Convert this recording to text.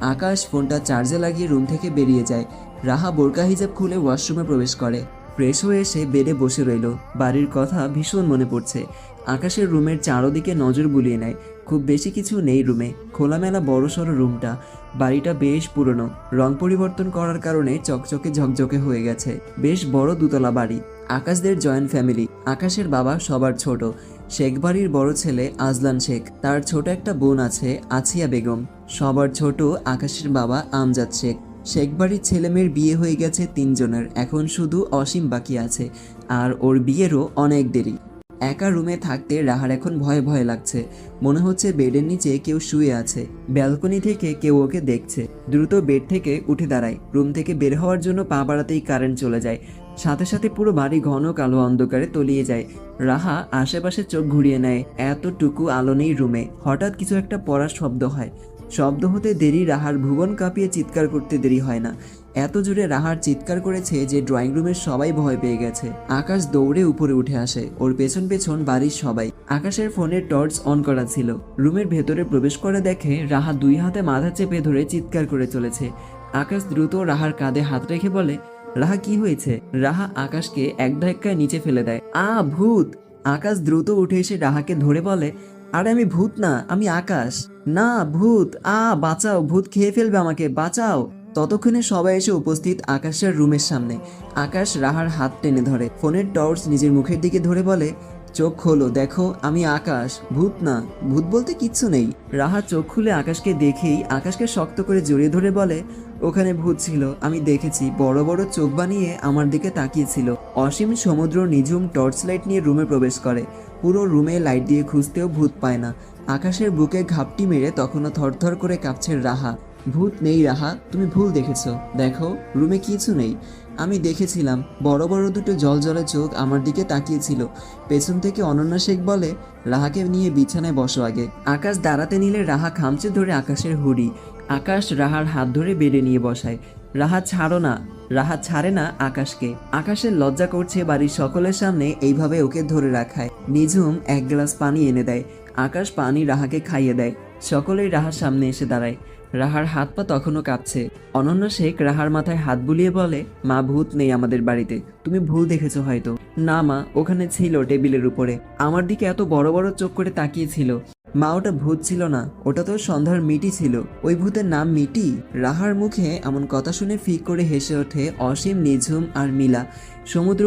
আকাশ ফোনটা চার্জে লাগিয়ে রুম থেকে বেরিয়ে যায়। রাহা বোরকা হিজাব খুলে ওয়াশরুমে প্রবেশ করে। ফ্রেশ হয়ে এসে বেডে বসে রইল। বাড়ির কথা ভীষণ মনে পড়ছে। আকাশের রুমের চারদিকে নজর বুলিয়ে নেয়। খুব বেশি কিছু নেই রুমে। খোলামেলা বড়সড় রুমটা। বাড়িটা বেশ পুরনো। রং পরিবর্তন করার কারণে চকচকে ঝকঝকে হয়ে গেছে। বেশ বড় দুতলা বাড়ি। আকাশদের জয়েন্ট ফ্যামিলি। আকাশের বাবা সবার ছোট। শেখ বাড়ির বড় ছেলে আজলান শেখ। তার ছোট একটা বোন আছে, আছিয়া বেগম। সবার ছোট আকাশের বাবা আমজাদ শেখ। শেখ বাড়ির ছেলেমেয়ের বিয়ে হয়ে গেছে তিনজনের। এখন শুধু অসীম বাকি আছে। আর ওর বিয়েরও অনেক দেরি। একা রুমে থাকতে রাহার এখন ভয়ে ভয়ে লাগছে। মনে হচ্ছে বেডের নিচে কেউ শুয়ে আছে। ব্যালকনি থেকে কেউ ওকে দেখছে। দ্রুত বেড থেকে উঠে দাঁড়ায়। রুম থেকে বের হওয়ার জন্য পা বাড়াতেই কারেন্ট চলে যায়। সাথে সাথে পুরো বাড়ি ঘন কালো অন্ধকারে তলিয়ে যায়। রাহা আশেপাশে চোখ ঘুরিয়ে নেয়। এতটুকু আলো নেই রুমে। হঠাৎ কিছু একটা পড়ার শব্দ হয়। শব্দ হতে দেরি, রাহার ভুবন কাঁপিয়ে চিৎকার করতে দেরি হয় না। এত জোরে রাহার চিৎকার করেছে যে ড্রয়িং রুমের সবাই ভয় পেয়ে গেছে। আকাশ দৌড়ে উপরে উঠে আসে। ওর পেছন পেছন বাড়ির সবাই। আকাশের ফোনের টর্চ অন করা ছিল। রুমের ভেতরে প্রবেশ করে দেখে রাহা দুই হাতে মাথা চেপে ধরে চিৎকার করে চলেছে। আকাশ দ্রুত রাহার কাঁধে হাত রেখে বলে, রাহা, কি হয়েছে? রাহা আকাশকে এক ধাক্কায় নিচে ফেলে দেয়। আ, ভূত! আকাশ দ্রুত উঠে এসে রাহাকে ধরে বলে আরে আমি ভূত না, আমি আকাশ। না, ভূত, আ, বাঁচাও, ভূত খেয়ে ফেলবে আমাকে, বাঁচাও। ততক্ষণে সবাই এসে উপস্থিত আকাশের রুমের সামনে। আকাশ রাহার হাত টেনে ধরে, ফোনের টর্চ নিজের মুখের দিকে ধরে বলে, চোখ খোলো, দেখো, আমি আকাশ, ভূত না, ভূত বলতে কিচ্ছু নেই। রাহা চোখ খুলে আকাশকে দেখেই, আকাশকে শক্ত করে জড়িয়ে ধরে বলে, ওখানে ভূত ছিল, আমি দেখেছি, বড় বড় চোখ বানিয়ে আমার দিকে তাকিয়েছিল। অসীম সমুদ্র নিঝুম টর্চ লাইট নিয়ে রুমে প্রবেশ করে। পুরো রুমে লাইট দিয়ে খুঁজতেও ভূত পায় না। আকাশের বুকে ঘাপটি মেরে তখনও থরথর করে কাঁপছে রাহা। ভূত নেই রাহা, তুমি ভুল দেখেছ। দেখো, রুমে কিছু নেই। আমি দেখেছিলাম, বড় বড় দুটো জল জলে চোখ আমার দিকে তাকিয়েছিল। পেছন থেকে অনন্যা শেখ বলে, রাহাকে নিয়ে বিছানায় বসো আগে। আকাশ দাঁড়াতে নিলে রাহা খামচে ধরে আকাশের হুড়ি। আকাশ রাহার হাত ধরে বেড়ে নিয়ে বসায়। রাহা ছাড়ো না, রাহা ছাড়ে না আকাশকে। আকাশের লজ্জা করছে বাড়ির সকলের সামনে এইভাবে ওকে ধরে রাখায়। নিঝুম এক গ্লাস পানি এনে দেয়। আকাশ পানি রাহাকে খাইয়ে দেয়। সকলেই রাহার সামনে এসে দাঁড়ায়। রাহার হাত পা তখনও কাঁপছে। অনন্য শেখ রাহার মাথায় হাত বুলিয়ে বলে, মা, ভূত নেই আমাদের বাড়িতে। তুমি ভুল দেখেছ হয়তো। না মা, ওখানে ছিল টেবিলের উপরে। আমার দিকে এত বড় বড় চোখ করে তাকিয়েছিল। মা ওটা ভূত ছিল না, ওটা তো সন্ধ্যার মিটি ছিল। ওই ভূতের নাম মিটি? রাহার মুখে এমন কথা শুনে ফিক করে হেসে ওঠে অসীম, নিঝুম আর মিলা। সমুদ্র